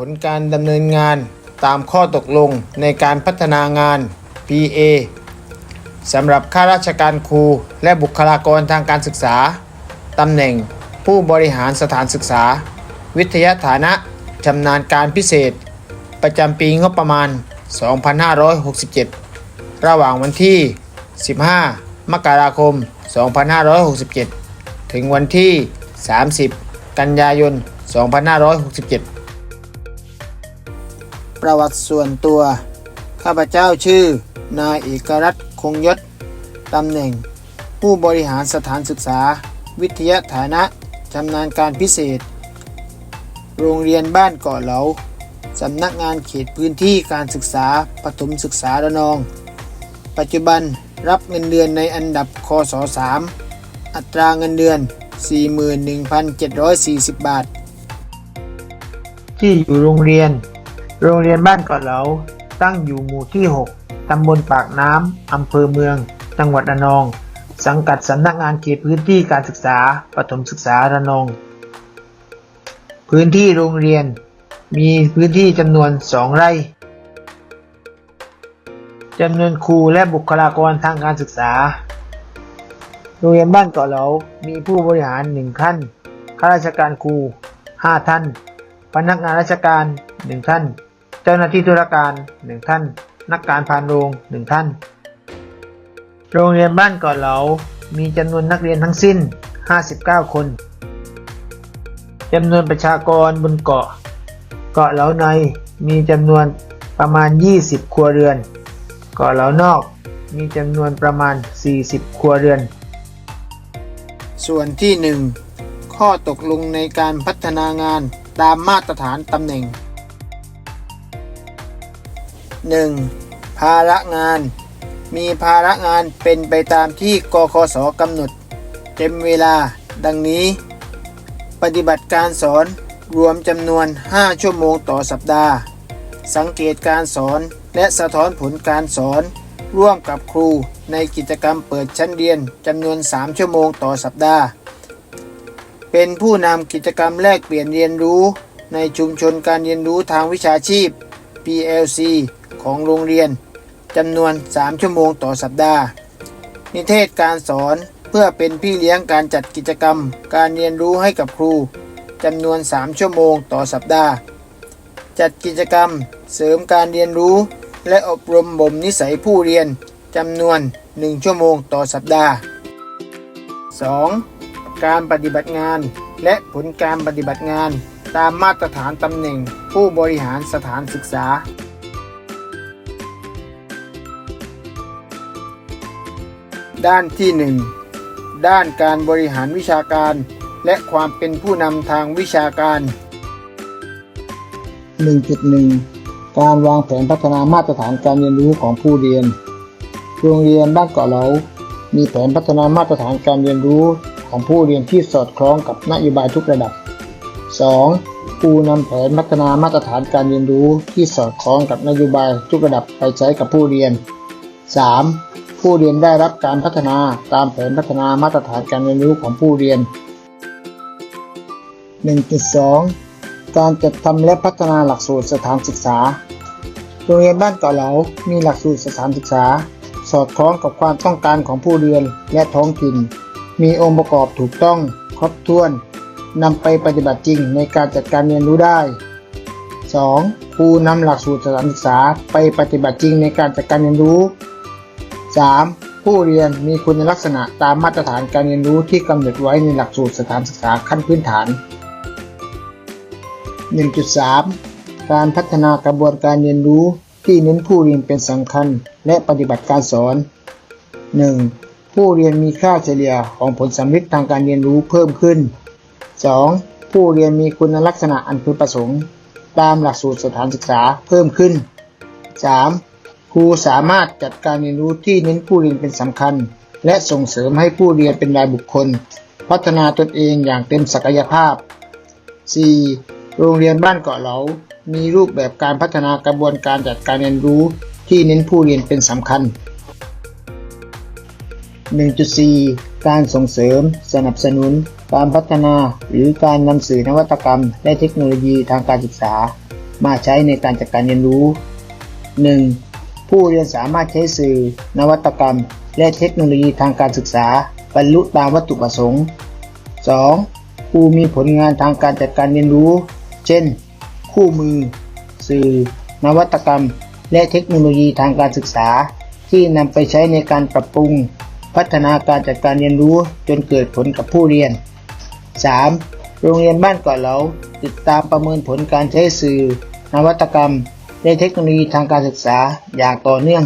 ผลการดำเนินงานตามข้อตกลงในการพัฒนางาน PA สำหรับข้าราชการครูและบุคลากรทางการศึกษา ตำแหน่งผู้บริหารสถานศึกษา วิทยาฐานะชำนาญการพิเศษ ประจำปีงบประมาณ 2567 ระหว่างวันที่ 15 มกราคม 2567 ถึงวันที่ 30 กันยายน 2567 ประวัติส่วนตัว ข้าพเจ้าชื่อ นายเอกรัตน์คงยศ ตำแหน่ง ผู้บริหารสถานศึกษา วิทยาฐานะชำนาญการพิเศษ โรงเรียนบ้านเกาะเหลาสำนักงานเขตพื้นที่การศึกษาปฐมศึกษาระนอง ปัจจุบันรับเงินเดือนในอันดับคศ3อัตราเงินเดือน 41,740 บาท ที่อยู่โรงเรียน โรงเรียนบ้านเกาะเหลา ตั้งอยู่หมู่ที่ 6 ตำบลปากน้ำ อำเภอเมือง จังหวัดระนอง สังกัดสำนักงานเขตพื้นที่การศึกษาปฐมศึกษาระนอง พื้นที่โรงเรียน มีพื้นที่จำนวน 2 ไร่จำนวนครูและบุคลากรทางการศึกษา โรงเรียนบ้านเกาะเหลา มีผู้บริหารหนึ่งท่าน ข้าราชการครูห้าท่าน พนักงานราชการหนึ่งท่าน เจ้าหน้าที่ธุรการหนึ่งท่าน นักการพานโรงหนึ่งท่าน โรงเรียนบ้านเกาะเหลา มีจำนวนนักเรียนทั้งสิ้น 59 คนจำนวนประชากรบนเกาะ เกาะเหลาในมีจำนวนประมาณ 20 ครัวเรือน เกาะเหลานอกมีจำนวนประมาณ 40 ครัวเรือน ส่วนที่ 1 ข้อตกลงในการพัฒนางานตามมาตรฐานตำแหน่ง 1. ภาระงาน มีภาระงานเป็นไปตามที่กคสกำหนด เต็มเวลา ดังนี้ ปฏิบัติการสอนรวมจำนวน 5 ชั่วโมงต่อสัปดาห์ สังเกตการสอนและสะท้อนผลการสอน ร่วมกับครูในกิจกรรมเปิดชั้นเรียนจำนวน 3 ชั่วโมงต่อสัปดาห์ เป็นผู้นำกิจกรรมแลกเปลี่ยนเรียนรู้ ในชุมชนการเรียนรู้ทางวิชาชีพ PLC ของโรงเรียนจำนวน 3 ชั่วโมงต่อสัปดาห์ นิเทศการสอนเพื่อเป็นพี่เลี้ยงการจัดกิจกรรม การเรียนรู้ให้กับครูจำนวน 3 ชั่วโมงต่อสัปดาห์ จัดกิจกรรมเสริมการเรียนรู้ และอบรมบ่มนิสัยผู้เรียนจำนวน 1 ชั่วโมงต่อสัปดาห์ 2. การปฏิบัติงาน และผลการปฏิบัติงาน ตามมาตรฐานตำแหน่งผู้บริหารสถานศึกษา ด้านที่ 1 ด้านการบริหารวิชาการ และความเป็นผู้นำทางวิชาการ 1.1 การวางแผนพัฒนามาตรฐานการเรียนรู้ของผู้เรียน โรงเรียนบ้านเกาะเหลา มีแผนพัฒนามาตรฐานการเรียนรู้ของผู้เรียนที่สอดคล้องกับนโยบายทุกระดับ 2. ผู้นำแผนพัฒนามาตรฐานการเรียนรู้ที่สอดคล้องกับนโยบายทุกระดับไปใช้กับผู้เรียน 3. ผู้เรียนได้รับการพัฒนาตามแผนพัฒนามาตรฐานการเรียนรู้ของผู้เรียน 1.2 การจัดทำและพัฒนาหลักสูตรสถานศึกษา โรงเรียนบ้านเก่าเหลา มีหลักสูตรสถานศึกษา สอดคล้องกับความต้องการของผู้เรียนและท้องถิ่น มีองค์ประกอบถูกต้องครบถ้วนนำไปปฏิบัติจริงในการจัดการเรียนรู้ได้ 2. ครูนำหลักสูตรสถานศึกษาไปปฏิบัติจริงในการจัดการเรียนรู้ 3. ผู้เรียนมีคุณลักษณะตามมาตรฐานการเรียนรู้ที่กำหนดไว้ในหลักสูตรสถานศึกษาขั้นพื้นฐาน 1.3 การพัฒนากระบวนการเรียนรู้ที่เน้นผู้เรียนเป็นสำคัญ และปฏิบัติการสอน 1. ผู้เรียนมีค่าเฉลี่ยของผลสำลิดทางการเรียนรู้เพิ่มขึ้น 2. ผู้เรียนมีคุณลักษณะอันพึงประสงค์ ตามหลักสูตรสถานศึกษาเพิ่มขึ้น 3. ครูสามารถจัดการเรียนรู้ที่เน้นผู้เรียนเป็นสำคัญ และส่งเสริมให้ผู้เรียนเป็นรายบุคคล พัฒนาตนเองอย่างเต็มศักยภาพ 4. โรงเรียนบ้านเกาะเหลา มีรูปแบบการพัฒนากระบวนการจัดการเรียนรู้ที่เน้นผู้เรียนเป็นสำคัญ 1.4 การส่งเสริม สนับสนุน การพัฒนา หรือการนำสื่อนวัตกรรม และเทคโนโลยีทางการศึกษา มาใช้ในการจัดการเรียนรู้ 1. ผู้เรียนสามารถใช้สื่อ นวัตกรรม และเทคโนโลยีทางการศึกษา บรรลุตามวัตถุประสงค์ 2. ผู้มีผลงานทางการจัดการเรียนรู้ เช่น คู่มือ สื่อ นวัตกรรม และเทคโนโลยีทางการศึกษา ที่นำไปใช้ในการปรับปรุง พัฒนาการจัดการเรียนรู้จนเกิดผลกับผู้เรียน 3. โรงเรียนบ้านเกาะเหลาติดตามประเมินผลการใช้สื่อ นวัตกรรม และเทคโนโลยีทางการศึกษาอย่างต่อเนื่อง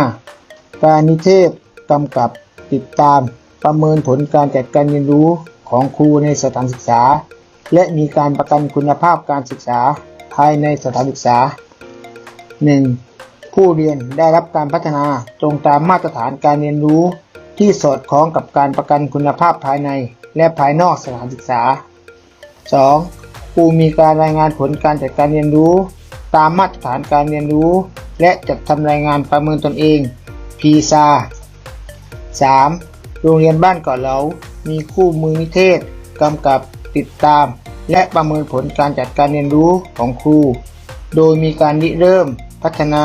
1.5 การนิเทศกำกับติดตามประเมินผลการจัดการเรียนรู้ของครูในสถานศึกษา และมีการประกันคุณภาพการศึกษาภายในสถานศึกษา 1. ผู้เรียนได้รับการพัฒนาตรงตามมาตรฐานการเรียนรู้ที่สอดคล้องกับการประกันคุณภาพภายในและภายนอกสถานศึกษา 2. ครูมีการรายงานผลการจัดการเรียนรู้ ตามมาตรฐานการเรียนรู้ และจัดทำรายงานประเมินตนเอง PISA 3. โรงเรียนบ้านเกาะเหลา มีคู่มือนิเทศกำกับติดตาม และประเมินผลการจัดการเรียนรู้ของครู โดยมีการริเริ่ม พัฒนา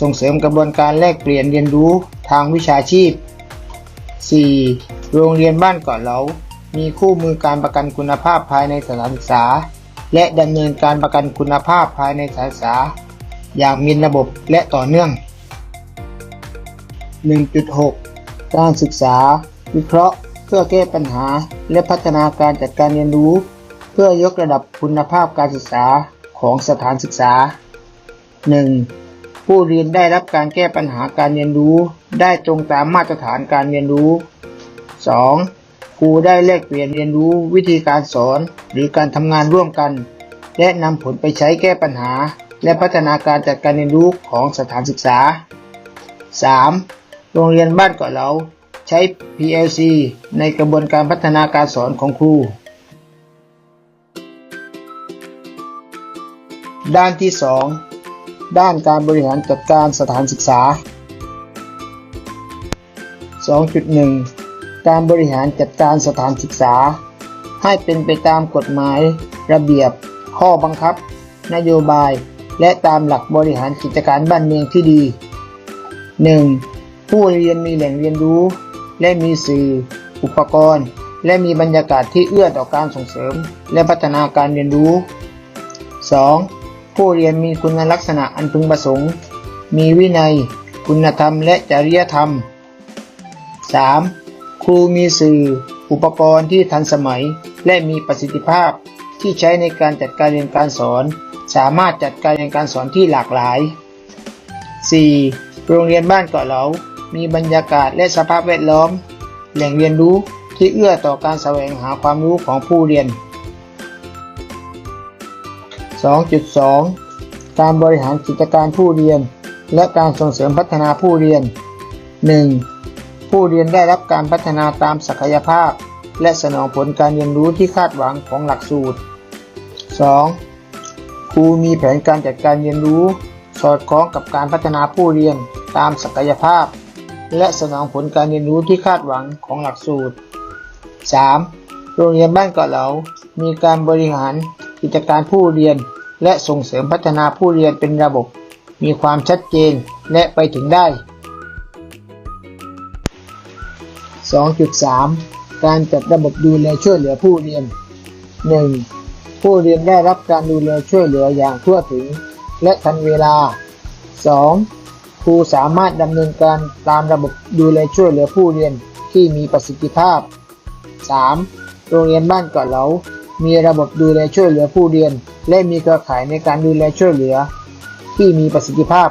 ส่งเสริมกระบวนการแลกเปลี่ยนเรียนรู้ทางวิชาชีพ 4. โรงเรียนบ้านเกาะเหลา มีคู่มือการประกันคุณภาพภายในสถานศึกษา และดำเนินการประกันคุณภาพภายในสถานศึกษา อย่างมีระบบและต่อเนื่อง 1.6 การศึกษา วิเคราะห์ เพื่อแก้ปัญหา และพัฒนาการจัดการเรียนรู้ เพื่อยกระดับคุณภาพการศึกษาของสถานศึกษา 1. ผู้เรียนได้รับการแก้ปัญหาการเรียนรู้ ได้ตรงตามมาตรฐานการเรียนรู้ 2. ครูได้แลกเปลี่ยนเรียนรู้วิธีการสอน หรือการทำงานร่วมกัน และนำผลไปใช้แก้ปัญหา และพัฒนาการจัดการเรียนรู้ของสถานศึกษา 3. โรงเรียนบ้านเกาะเหลาใช้ PLC ในกระบวนการพัฒนาการสอนของครู ด้านที่ 2 ด้านการบริหารจัดการสถานศึกษา 2.1 การบริหารจัดการสถานศึกษา ให้เป็นไปตามกฎหมาย ระเบียบ ข้อบังคับ นโยบาย และตามหลักบริหารกิจการบ้านเมืองที่ดี 1. ผู้เรียนมีแหล่งเรียนรู้ และมีสื่อ อุปกรณ์ และมีบรรยากาศที่เอื้อต่อการส่งเสริม และพัฒนาการเรียนรู้ 2. ผู้เรียนมีคุณลักษณะอันพึงประสงค์ มีวินัย คุณธรรมและจริยธรรม 3. ครูมีสื่อ อุปกรณ์ที่ทันสมัย และมีประสิทธิภาพที่ใช้ในการจัดการเรียนการสอน สามารถจัดการเรียนการสอนที่หลากหลาย 4. โรงเรียนบ้านเกาะเหลา มีบรรยากาศและสภาพแวดล้อม แหล่งเรียนรู้ที่เอื้อต่อการแสวงหาความรู้ของผู้เรียน 2.2 การบริหารกิจการผู้เรียน และการส่งเสริมพัฒนาผู้เรียน 1. ผู้เรียนได้รับการพัฒนาตามศักยภาพ และสนองผลการเรียนรู้ที่คาดหวังของหลักสูตร 2. ครูมีแผนการจัดการเรียนรู้ สอดคล้องกับการพัฒนาผู้เรียนตามศักยภาพ และสนองผลการเรียนรู้ที่คาดหวังของหลักสูตร 3. โรงเรียนบ้านเกาะเหลา มีการบริหารกิจการผู้เรียน และส่งเสริมพัฒนาผู้เรียนเป็นระบบ มีความชัดเจนและไปถึงได้ 2.3 การจัดระบบดูแลช่วยเหลือผู้เรียน 1. ผู้เรียนได้รับการดูแลช่วยเหลืออย่างทั่วถึง และทันเวลา 2. ครูสามารถดำเนินการตามระบบดูแลช่วยเหลือผู้เรียนที่มีประสิทธิภาพ 3. โรงเรียนบ้านเกาะเหลา มีระบบดูแลช่วยเหลือผู้เรียน และมีเครือข่ายในการดูแลช่วยเหลือ ที่มีประสิทธิภาพ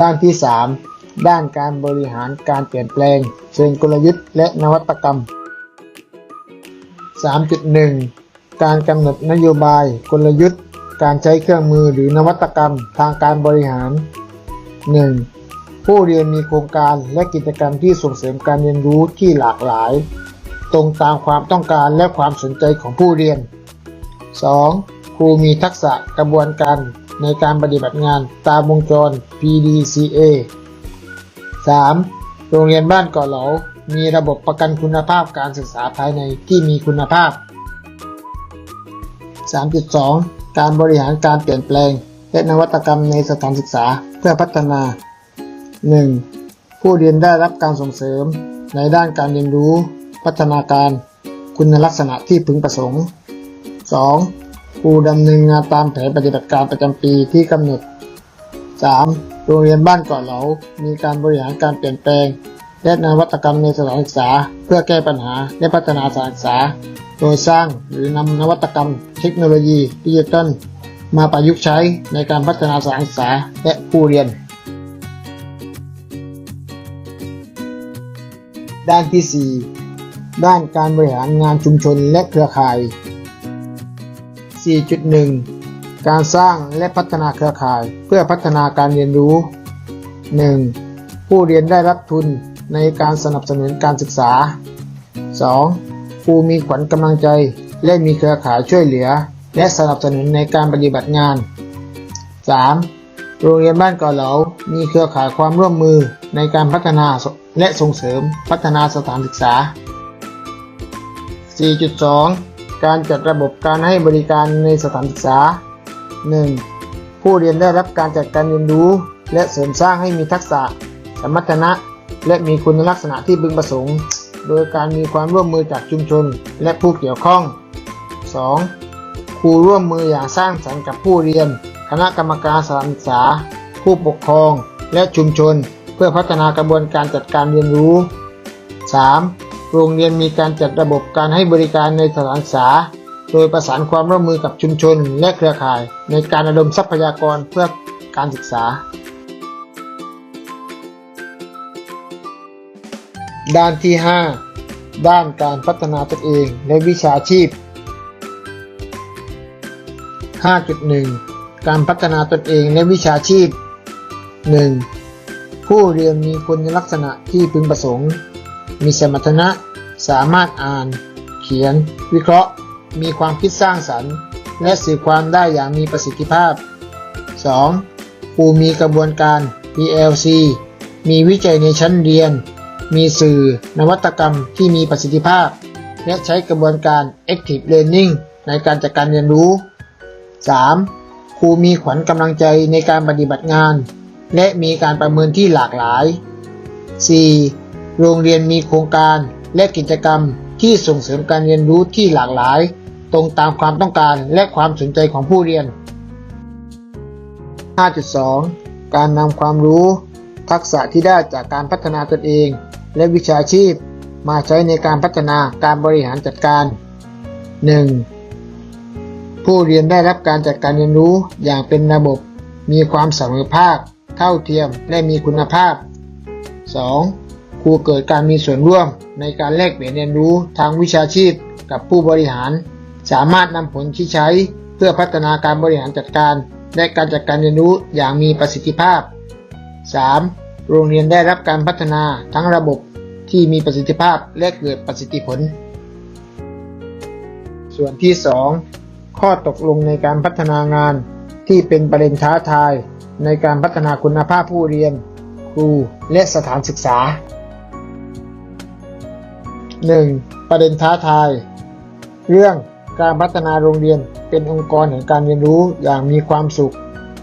ด้านที่ 3 ด้านการบริหารการเปลี่ยนแปลง เชิงกลยุทธ์ และนวัตกรรม 3.1 การกำหนดนโยบายกลยุทธ์ การใช้เครื่องมือหรือนวัตกรรมทางการบริหาร 1. ผู้เรียนมีโครงการและกิจกรรมที่ส่งเสริมการเรียนรู้ที่หลากหลาย ตรงตามความต้องการและความสนใจของผู้เรียน 2. ครูมีทักษะกระบวนการ ในการปฏิบัติงานตามวงจร PDCA 3. โรงเรียนบ้านเกาะเหลา มีระบบประกันคุณภาพการศึกษาภายในที่มีคุณภาพ 3.2 การบริหารการเปลี่ยนแปลง และนวัตกรรมในสถานศึกษาเพื่อพัฒนา 1. ผู้เรียนได้รับการส่งเสริม ในด้านการเรียนรู้ พัฒนาการ คุณลักษณะที่พึงประสงค์ 2. ผู้ดำเนินงานตามแผนปฏิบัติการประจำปีที่กำหนด 3. โรงเรียนบ้านเกาะเหลา มีการบริหารการเปลี่ยนแปลง และนวัตกรรมในสถานศึกษา เพื่อแก้ปัญหาและพัฒนาสถานศึกษา โดยสร้างหรือนำนวัตกรรม เทคโนโลยีดิจิทัลมาประยุกต์ใช้ในการพัฒนาสถานศึกษาและผู้เรียน ด้านที่ 4 ด้านการบริหารงานชุมชนและเครือข่าย 4.1 การสร้างและพัฒนาเครือข่ายเพื่อพัฒนาการเรียนรู้ 1. ผู้เรียนได้รับทุนในการสนับสนุนการศึกษา 2. ผู้มีขวัญกำลังใจ และมีเครือข่ายช่วยเหลือ และสนับสนุนในการปฏิบัติงาน 3. โรงเรียนบ้านเก่อเหลา มีเครือข่ายความร่วมมือในการพัฒนาและส่งเสริมพัฒนาสถานศึกษา 4.2 การจัดระบบการให้บริการในสถานศึกษา 1. ผู้เรียนได้รับการจัดการเรียนรู้ และเสริมสร้างให้มีทักษะ สมรรถนะ และมีคุณลักษณะที่พึงประสงค์ โดยการมีความร่วมมือจากชุมชนและผู้เกี่ยวข้อง 2. ครูร่วมมืออย่างสร้างสรรค์กับผู้เรียน คณะกรรมการสถานศึกษา ผู้ปกครอง และชุมชน เพื่อพัฒนากระบวนการจัดการเรียนรู้ 3. โรงเรียนมีการจัดระบบการให้บริการในสถานศึกษา โดยประสานความร่วมมือกับชุมชนและเครือข่าย ในการระดมทรัพยากรเพื่อการศึกษา ด้านที่ 5 ด้านการพัฒนาตนเองและวิชาชีพ 5.1 การพัฒนาตนเองและวิชาชีพ 1. ผู้เรียนมีคุณลักษณะที่พึงประสงค์ มีสมรรถนะ สามารถอ่าน เขียน วิเคราะห์ มีความคิดสร้างสรรค์ และสื่อความได้อย่างมีประสิทธิภาพ 2. ผู้มีกระบวนการ PLC มีวิจัยในชั้นเรียน มีสื่อ นวัตกรรมที่มีประสิทธิภาพ และใช้กระบวนการ Active Learning ในการจัดการเรียนรู้ 3. ครูมีขวัญกำลังใจในการปฏิบัติงาน และมีการประเมินที่หลากหลาย 4. โรงเรียนมีโครงการและกิจกรรมที่ส่งเสริมการเรียนรู้ที่หลากหลาย ตรงตามความต้องการและความสนใจของผู้เรียน 5.2 การนำความรู้ ทักษะที่ได้จากการพัฒนาตนเอง และวิชาชีพ มาใช้ในการพัฒนาการบริหารจัดการ 1. ผู้เรียนได้รับการจัดการเรียนรู้อย่างเป็นระบบ มีความเสมอภาค เท่าเทียม และมีคุณภาพ 2. ครูเกิดการมีส่วนร่วมในการแลกเปลี่ยนเรียนรู้ทางวิชาชีพกับผู้บริหาร สามารถนำผลที่ใช้เพื่อพัฒนาการบริหารจัดการ และการจัดการเรียนรู้อย่างมีประสิทธิภาพ 3. โรงเรียนได้รับการพัฒนาทั้งระบบที่มีประสิทธิภาพและเกิดประสิทธิผล ส่วนที่ 2 ข้อตกลงในการพัฒนางานที่เป็นประเด็นท้าทายในการพัฒนาคุณภาพผู้เรียน ครูและสถานศึกษา 1. ประเด็นท้าทาย เรื่องการพัฒนาโรงเรียนเป็นองค์กรแห่งการเรียนรู้อย่างมีความสุข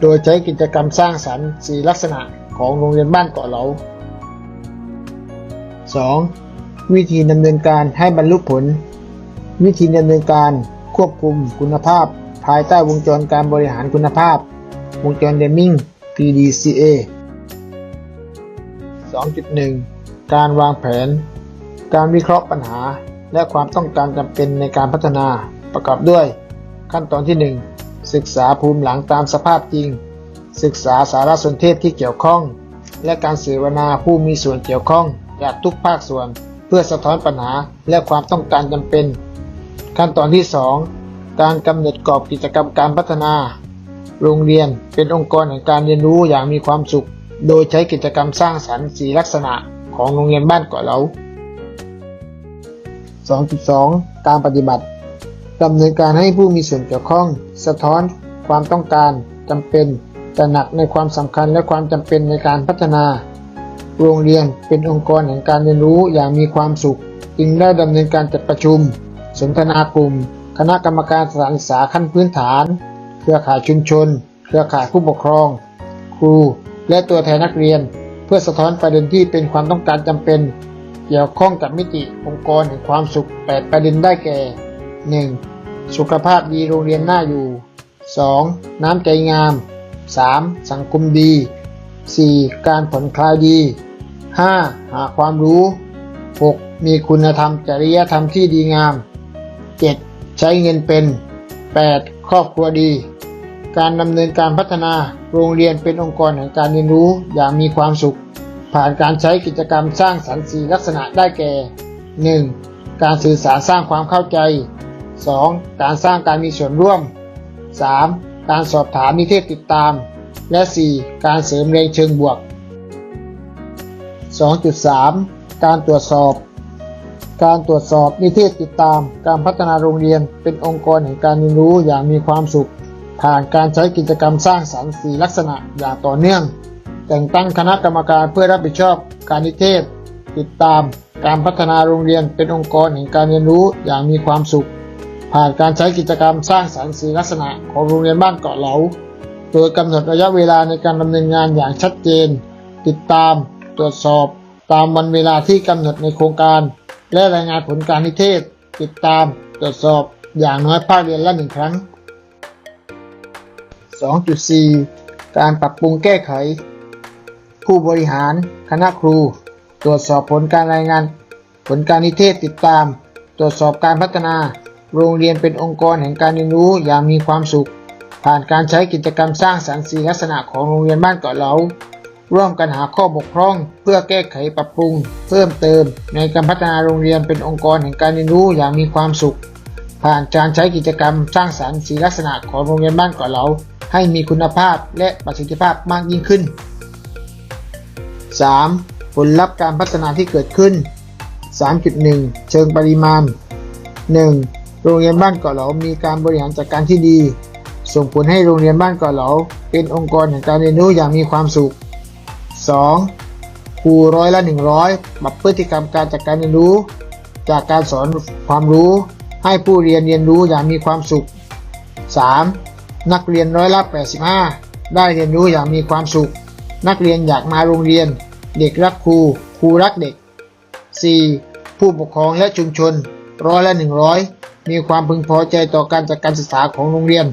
โดยใช้กิจกรรมสร้างสรรค์สีลักษณะของโรงเรียนบ้านเกาะเหลา 2. วิธีดำเนินการให้บรรลุผล วิธีดำเนินการควบคุมคุณภาพ ภายใต้วงจรการบริหารคุณภาพ วงจรเดมิง PDCA 2.1 การวางแผน การวิเคราะห์ปัญหาและความต้องการจำเป็นในการพัฒนาประกอบด้วย ขั้นตอนที่ 1 ศึกษาภูมิหลังตามสภาพจริง ศึกษาสารสนเทศที่เกี่ยวข้อง และการเสวนาผู้มีส่วนเกี่ยวข้องจากทุกภาคส่วน เพื่อสะท้อนปัญหาและความต้องการจำเป็น ขั้นตอนที่ 2 การกำหนดกรอบกิจกรรมการพัฒนา โรงเรียนเป็นองค์กรแห่งการเรียนรู้อย่างมีความสุข โดยใช้กิจกรรมสร้างสรรค์สีลักษณะของโรงเรียนบ้านเกาะเหลา 2.2 การปฏิบัติดำเนินการให้ผู้มีส่วนเกี่ยวข้อง สะท้อน ความต้องการจำเป็นตระหนักในความสำคัญและความจำเป็นในการพัฒนา โรงเรียนเป็นองค์กรแห่งการเรียนรู้อย่างมีความสุข จึงได้ดำเนินการจัดประชุม สนทนากลุ่ม คณะกรรมการสถานศึกษาขั้นพื้นฐาน เครือข่ายชุมชน เครือข่ายผู้ปกครอง ครู และตัวแทนนักเรียน เพื่อสะท้อนประเด็นที่เป็นความต้องการจำเป็น เกี่ยวข้องกับมิติองค์กรแห่งความสุข 8 ประเด็นได้แก่ 1. สุขภาพดีโรงเรียนน่าอยู่ 2. น้ำใจงาม 3. สังคมดี 4. การผ่อนคลายดี 5. หาความรู้ 6. มีคุณธรรมจริยธรรมที่ดีงาม 7. ใช้เงินเป็น 8. ครอบครัวดี การดำเนินการพัฒนาโรงเรียนเป็นองค์กรแห่งการเรียนรู้อย่างมีความสุข ผ่านการใช้กิจกรรมสร้างสรรค์สีลักษณะได้แก่ 1. การสื่อสารสร้างความเข้าใจ 2. การสร้างการมีส่วนร่วม 3. การสอบถามนิเทศติดตาม และ 4. การเสริมแรงเชิงบวก 2.3 การตรวจสอบ การตรวจสอบนิเทศติดตาม การพัฒนาโรงเรียนเป็นองค์กรแห่งการเรียนรู้อย่างมีความสุข ผ่านการใช้กิจกรรมสร้างสรรค์สีลักษณะอย่างต่อเนื่อง แต่งตั้งคณะกรรมการเพื่อรับผิดชอบการนิเทศ ติดตามการพัฒนาโรงเรียนเป็นองค์กรแห่งการเรียนรู้อย่างมีความสุข ผ่านการใช้กิจกรรมสร้างสรรค์สีลักษณะของโรงเรียนบ้านเกาะเหลา โดยกำหนดระยะเวลาในการดำเนินงานอย่างชัดเจน ติดตาม ตรวจสอบ ตามวันเวลาที่กำหนดในโครงการ และรายงานผลการนิเทศ ติดตาม ตรวจสอบ อย่างน้อยภาคเรียนละหนึ่งครั้ง 2.4 การปรับปรุงแก้ไข ผู้บริหาร คณะครู ตรวจสอบผลการรายงาน ผลการนิเทศติดตาม ตรวจสอบการพัฒนา โรงเรียนเป็นองค์กรแห่งการเรียนรู้อย่างมีความสุข ผ่านการใช้กิจกรรมสร้างสรรค์สีลักษณะของโรงเรียนบ้านเกาะเหลาร่วมกันหาข้อบกพร่อง เพื่อแก้ไขปรับปรุง เพิ่มเติม ในการพัฒนาโรงเรียนเป็นองค์กรแห่งการเรียนรู้อย่างมีความสุข ผ่านการใช้กิจกรรมสร้างสรรค์สีลักษณะของโรงเรียนบ้านเกาะเหลาให้มีคุณภาพและประสิทธิภาพมากยิ่งขึ้น 3. ผลลัพธ์การพัฒนาที่เกิดขึ้น 3.1 เชิงปริมาณ 1. โรงเรียนบ้านเกาะเหลามีการบริหารจัดการที่ดี ส่งผลให้โรงเรียนบ้านเกาะเหลาเป็นองค์กรแห่งการเรียนรู้อย่างมีความสุข 2. ครูร้อยละ 100ปรับพฤติกรรมการจัดการเรียนรู้ จากการสอนความรู้ให้ผู้เรียนเรียนรู้อย่างมีความสุข 3. นักเรียนร้อยละ 85 ได้เรียนรู้อย่างมีความสุข นักเรียนอยากมาโรงเรียน เด็กรักครู ครูรักเด็ก 4. ผู้ปกครองและชุมชน ร้อยละ 100 มีความพึงพอใจต่อการจัดการศึกษาของโรงเรียน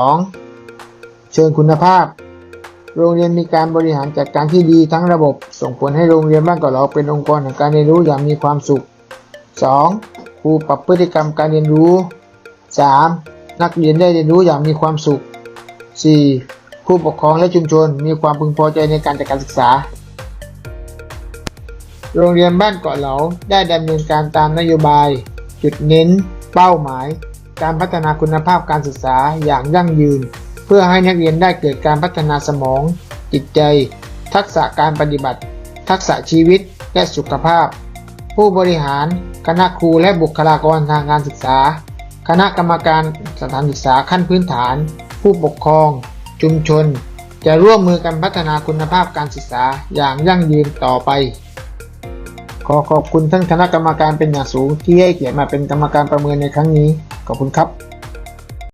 3.2 เชิงคุณภาพ โรงเรียนมีการบริหารจัดการที่ดีทั้งระบบ ส่งผลให้โรงเรียนบ้านเกาะเหลาเป็นองค์กรแห่งการเรียนรู้อย่างมีความสุข 2. ครูปรับพฤติกรรมการเรียนรู้ 3. นักเรียนได้เรียนรู้อย่างมีความสุข 4. ผู้ปกครองและชุมชนมีความพึงพอใจในการจัดการศึกษา โรงเรียนบ้านเกาะเหลาได้ดำเนินการตามนโยบาย จุดเน้น เป้าหมาย การพัฒนาคุณภาพการศึกษาอย่างยั่งยืน เพื่อให้นักเรียนได้เกิดการพัฒนาสมอง จิตใจ ทักษะการปฏิบัติ ทักษะชีวิตและสุขภาพ ผู้บริหาร คณะครูและบุคลากรทางการศึกษา คณะกรรมการสถานศึกษาขั้นพื้นฐาน ผู้ปกครอง ชุมชน จะร่วมมือกันพัฒนาคุณภาพการศึกษาอย่างยั่งยืนต่อไป ขอขอบคุณท่านคณะกรรมการเป็นอย่างสูงที่ให้เกียรติมาเป็นกรรมการประเมินในครั้งนี้ ขอบคุณครับ